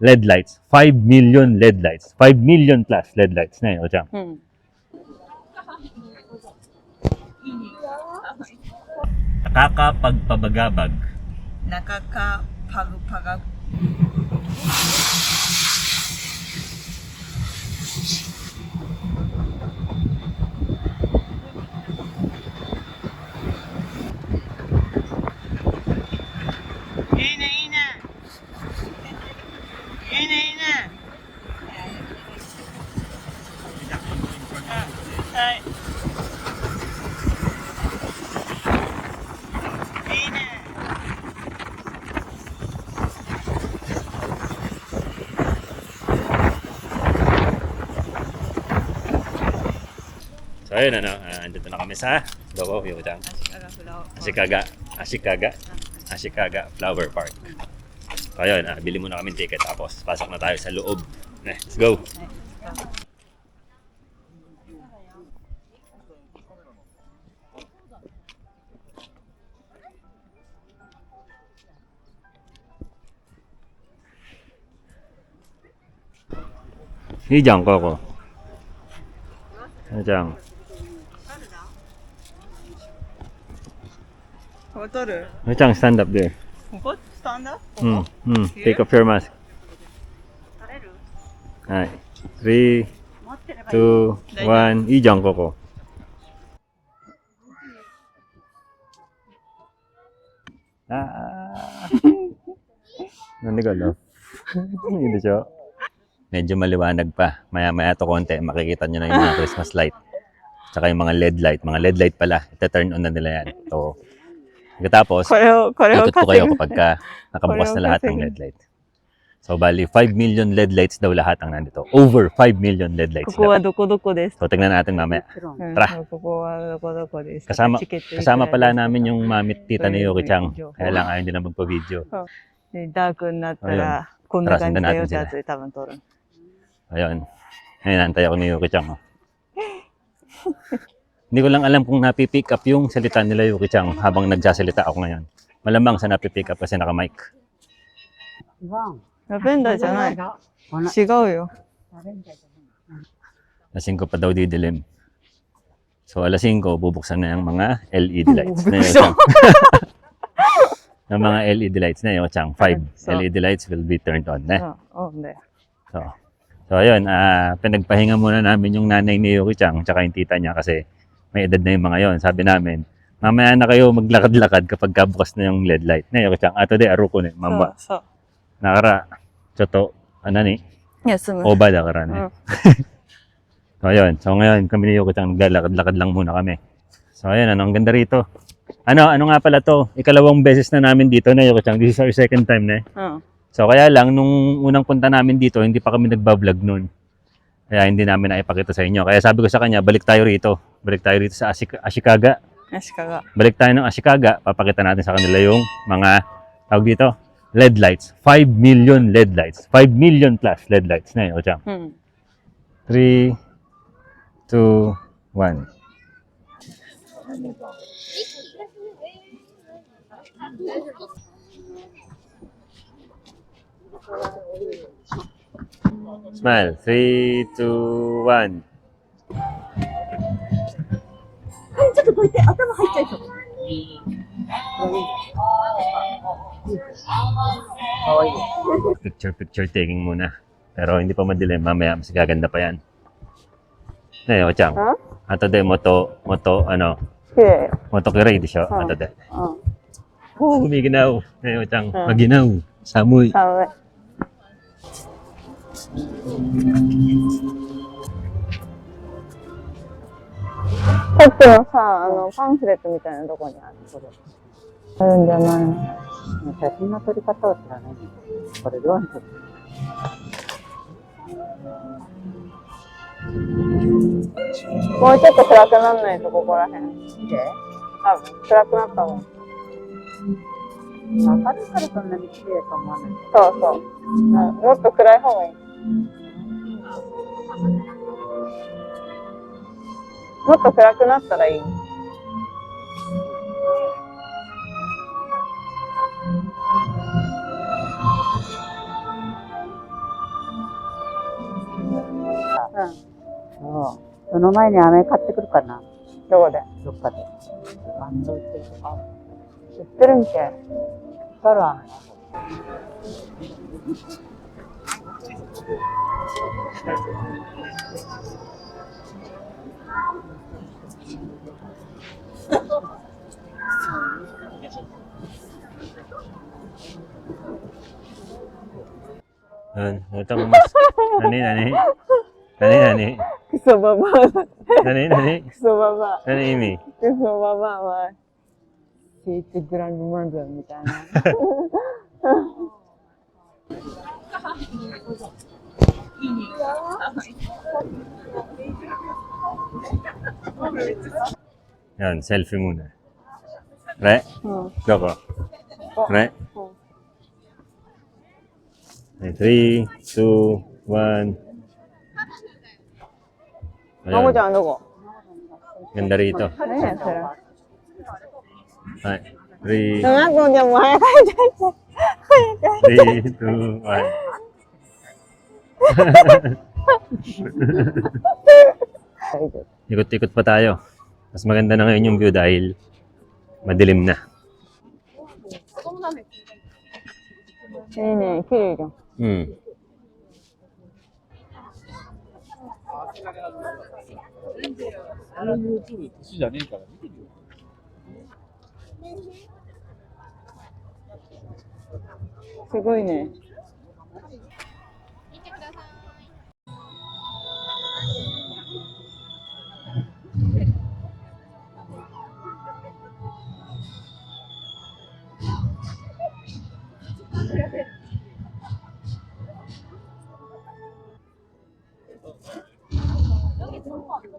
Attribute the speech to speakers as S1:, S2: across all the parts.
S1: LED lights. 5 million LED lights. 5 million plus LED lights na yun,
S2: Ocham. Hmm.
S1: Nakakapagpabagabag. Nakakapagpagabag. ayun ano, uh, andito na kami sa Dogo, Ochang.
S2: 足利フラワー
S1: Ashikaga, Ashikaga, Ashikaga Flower Park. So ayun, ah, bili muna kami ticket tapos pasok na tayo sa loob. Eh, Let's go!いいじゃん、こ こ。じゃん。
S2: ここ取る
S1: じゃん、stand up there.
S2: ここスタンダここ、
S1: うん、うん。take off your mask.
S2: 取れる
S1: はい。3、
S2: 持ってればいい。
S1: 2、1。いいじゃん、ここ。あー。なんでかlove? Yun de siya. Medyo maliwanag pa. Maya-maya to konti, makikita nyo na yung mga Christmas light. Tsaka yung mga LED light. Mga LED light pala. Ita-turn on na nila yan. So, Pagkatapos,
S2: pareho, pareho
S1: ikot
S2: po
S1: kayo kapag ka nakabukas na lahat ng LED light. So, bali, 5 million LED lights daw lahat ang nandito. Over 5 million LED lights.
S2: Kukuha duko-duko des.
S1: So, tignan natin mamaya. Tara.
S2: Kukuha duko-duko des.
S1: Kasama, kasama pala namin yung mami tita ni Yuki Chang. Kaya lang ayaw din na magpa-video.
S2: Oh, eh, Darkun na tara. Kung nagan kayo dati, tamang toron.
S1: Ayun. Ayun, antay ako ni Yuki Chang. oh. Hindi ko lang alam kung napipick up yung salita nila Yuki Chang habang nagsasalita ako ngayon. Malamang sa napipick up kasi naka-mic.
S2: ラベンダーじゃない。違うよ。
S1: Alas 5 pa daw didilim. So alas 5, bubuksan na yung mga LED lights. na yung Chang. ng mga LED lights na yung Chang. 5
S2: So-
S1: LED lights will be turned on. Eh.
S2: うん、うんで。
S1: So, so ayun, ah pinagpahinga muna namin yung nanay ni Yuki Chang tsaka yung tita niya kasi may edad na yung mga yon. Sabi namin, mamaya na kayo maglakad-lakad kapag bukas na yung LED light. Ngayon, kasi ato de aruko
S2: ni
S1: mamba.
S2: So, so.
S1: Nakara, choto, ano ni?
S2: Yes, so,
S1: Oba da kara ni.
S2: Uh. Oh.
S1: so, ayun. So, ngayon, kami ni Yoko Chang naglalakad-lakad lang muna kami. So, ayun, ano, ang ganda rito. Ano, ano nga pala to? Ikalawang beses na namin dito na Yoko Chang. This is our second time na
S2: eh. Uh.
S1: So, kaya lang, nung unang punta namin dito, hindi pa kami nagbablog noon. Kaya hindi namin naipakita sa inyo. Kaya sabi ko sa kanya, balik tayo rito Balik tayo dito sa Ashik Ashikaga.
S2: Ashikaga.
S1: Balik tayo ng Ashikaga. Papakita natin sa kanila yung mga, tawag dito, LED lights. 5 million LED lights. 5 million plus LED lights na yun,
S2: Ocham. Hmm.
S1: 3, 2, 1. Smile. 3, 2, 1.
S3: ちょっとどいて、頭入っちゃいそう。
S1: Picture, picture taking muna. Pero hindi pa madilim. Mamaya, mas gaganda pa yan. Na yun, Ochang.
S2: Ha?
S1: Ato de, moto, moto, ano,
S2: 綺麗。
S1: moto kirei di siya.
S2: Ah.
S1: Ato de.
S2: うん。
S1: Oh, humiginaw. Na yun, Ochang.
S2: Ah.
S1: Maginaw. Samoy.
S2: 寒い。 さっきのさ、あの、パンフレットみたいなとこにある。これあるんじゃない？の
S3: 写真の撮り方を知らないね。これどうやって撮る
S2: もうちょっと暗くならないと、ここら辺。
S3: で
S2: 多分、暗くなった方がいい。
S3: 明るいからそんなに綺麗と思わない。
S2: そうそう。うん、もっと暗い方がいい。もっと暗くなったらいい。
S3: うんそう。その前に飴買ってくるかな。
S4: どこで？
S3: どっかで。万能ってとか。
S4: 知ってるんけ。
S3: かる飴。
S1: Yan, ito ang mas... Nani, nani? Nani, nani?
S4: Gusto baba.
S1: nani, nani?
S4: Gusto baba.
S1: Nani,
S4: Imi? Gusto baba は、シートグランドマンドみたいな。いいね。
S1: Yan, selfie muna. Re?
S4: Hmm.
S1: Doko. Re?
S4: Hmm.
S1: In three, two, one.
S4: Ayan. Ako dyan, ako.
S1: Ganda rito.
S4: Ano yan,
S1: sir? Ay, three.
S4: Nangat mo dyan, mahaya.
S1: Three, two, one. Ikot-ikot pa tayo. Mas maganda na ngayon yung view dahil madilim na.
S4: 네네, 그래요. 음.
S1: 드시지
S5: 않으니까. 그거이네. 여기 좋은 거 없었네.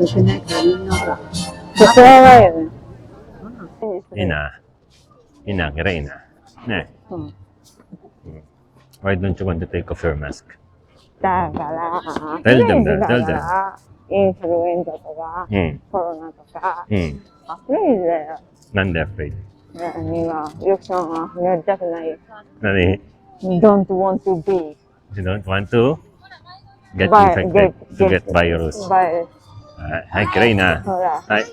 S5: よく
S4: ないかみんなが。ごいね。
S3: 出てないからみんなほら。
S4: 進まないよね。
S1: Ina. Ina, kira ina. Ne.
S4: うん。
S1: Why don't you want to take off your mask?
S4: だから、
S1: Tell them
S4: クレイジー
S1: that, tell
S4: だから、インフルエンザとか、
S1: Hmm.
S4: コロナとか、
S1: Hmm.
S4: あクレイジーだよ。
S1: Nande afraid.
S4: 何が、ヨキさんはやりたくない。
S1: Nani?
S4: don't want to be
S1: You don't want to get
S4: Vi-
S1: infected
S4: get-
S1: to
S4: get-
S1: get virus.
S4: virus.
S1: Ah, Hi, kira ina.
S4: ほら。
S1: Hi.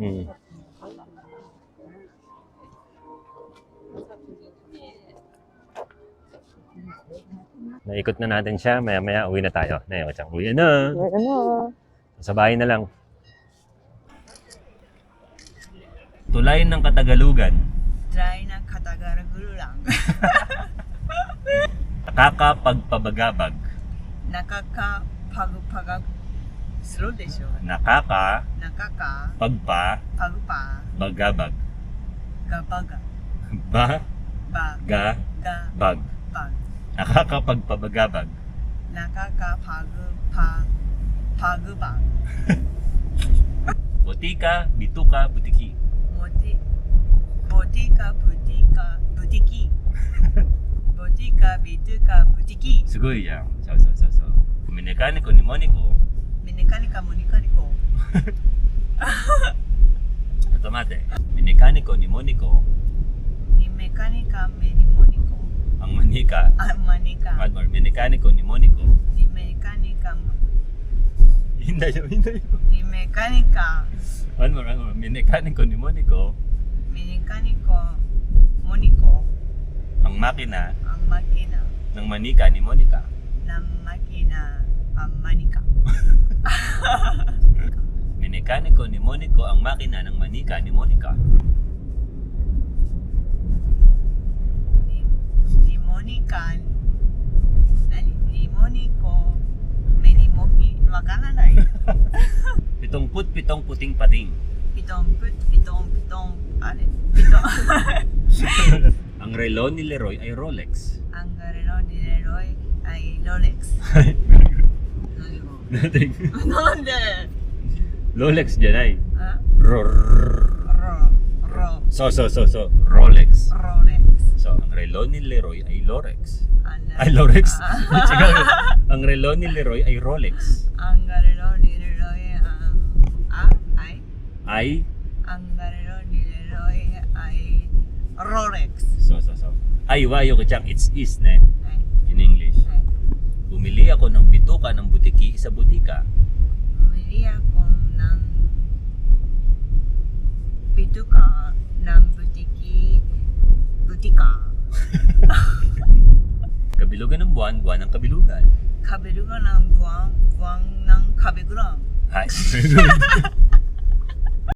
S1: Hmm. Naikot na natin siya. Maya-maya uwi na tayo. Naikot siya. Uwi na.
S4: Ano na?
S1: Sa bahay na lang. Tulay ng Katagalugan
S2: dry na katagarulang.
S1: Nakakapagpabagabag.
S2: Nakakapagpagab... Slow desho. Nakaka... Nakaka...
S1: Pagpa...
S2: Pagpa... Bagabag. Gabaga.
S1: Ba...
S2: Ba...
S1: Ga...
S2: Ga...
S1: Bag.
S2: Bag.
S1: Nakakapagpabagabag.
S2: Nakakapagpag... Pagabag.
S1: Botika, bituka, butiki.
S2: moti botika butika butiki botika bituka butiki
S1: すごいじゃん。そうそうそうそう。メネカニコにモニコ。
S2: minikanika munikaniko
S1: ちょっと待って。メネカニコにモニコ。
S2: mekanika me ni Moniko.
S1: Ang manika.
S2: Ah, manika.
S1: One more. Mekaniko ni Monico.
S2: Ni mekanika mo.
S1: Hinday siya, hinday siya.
S2: Ni mekanika.
S1: One more, one more. Mekaniko ni Monico.
S2: Mekaniko Moniko.
S1: Ang makina
S2: Ang makina
S1: ng manika ni Monica.
S2: ng makina ang manika.
S1: Mekaniko ni Monico ang makina ng manika ni Monica.
S2: Ni, ni Monica. Nani? Ni Moniko. May ni Moki. Na eh.
S1: Pitong put, pitong puting pating.
S2: Pitong put, pitong, pitong, ano, pitong.
S1: Ang relo ni Leroy ay Rolex.
S2: ang garero ni Leroy ay Rolex.
S1: Nothing.
S2: Nande?
S1: Rolex dyan ay.
S2: Ro, ro,
S1: So, so, so, so. Rolex.
S2: Rolex.
S1: So, ang relo ni Leroy ay Lorex. Ay, Lorex. Ang relo ni Leroy ay Rolex.
S2: ang garero Ay, Ang garero ni Leroy ay Rolex.
S1: so, so, so. Ay, wayo ko siyang it's is, ne?
S2: Ay,
S1: In English.
S2: ay.
S1: Bumili ako ng bituka ng butiki sa butika.
S2: Bumili ako ng bituka ng butiki, butika.
S1: Kabilugan ng buwan, buwan ng kabilugan.
S2: Kabilugan ng buwang, buwang ng kabiguran.
S1: Ay.